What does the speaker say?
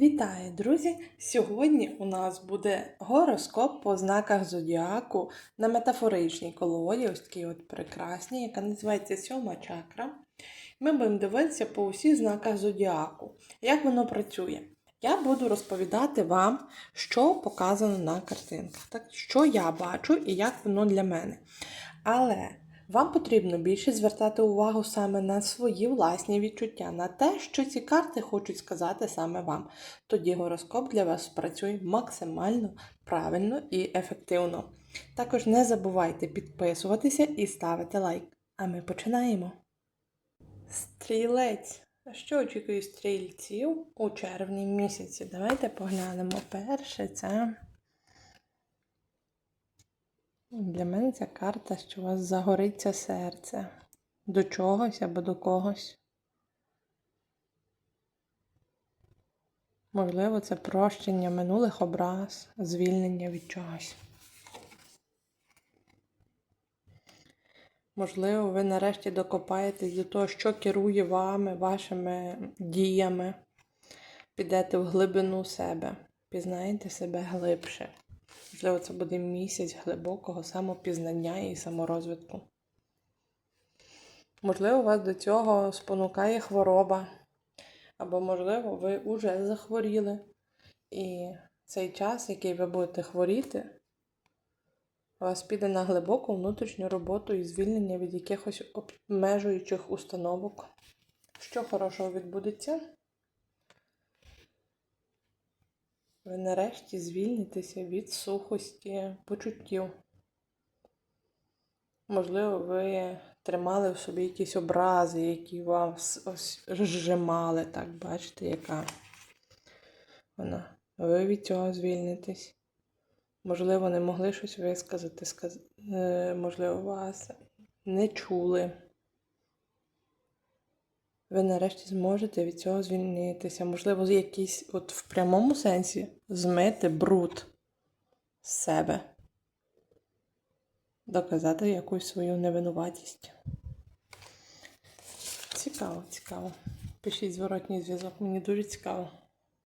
Вітаю, друзі! Сьогодні у нас буде гороскоп по знаках зодіаку на метафоричній колоді, ось такій от прекрасній, яка називається сьома чакра. Ми будемо дивитися по усіх знаках зодіаку, як воно працює. Я буду розповідати вам, що показано на картинках, так, що я бачу і як воно для мене. Але вам потрібно більше звертати увагу саме на свої власні відчуття, на те, що ці карти хочуть сказати саме вам. Тоді гороскоп для вас працює максимально правильно і ефективно. Також не забувайте підписуватися і ставити лайк. А ми починаємо. Стрілець. Що очікує стрільців у червні місяці? Давайте поглянемо. Перше це. Для мене ця карта, що у вас загориться серце до чогось або до когось. Можливо, це прощення минулих образ, звільнення від чогось. Можливо, ви нарешті докопаєтесь до того, що керує вами, вашими діями. Підете в глибину себе, пізнаєте себе глибше. Можливо, це буде місяць глибокого самопізнання і саморозвитку. Можливо, вас до цього спонукає хвороба, або, можливо, ви вже захворіли. І цей час, який ви будете хворіти, вас піде на глибоку внутрішню роботу і звільнення від якихось обмежуючих установок. Що хорошого відбудеться? Ви нарешті звільнитеся від сухості почуттів. Можливо, ви тримали в собі якісь образи, які вас ось зжимали, так, бачите, яка вона. Ви від цього звільнитесь. Можливо, не могли щось висказати, сказ... е, можливо, вас не чули. Ви нарешті зможете від цього звільнитися. Можливо, якийсь от в прямому сенсі змити бруд з себе. Доказати якусь свою невинуватість. Цікаво, цікаво. Пишіть зворотній зв'язок, мені дуже цікаво.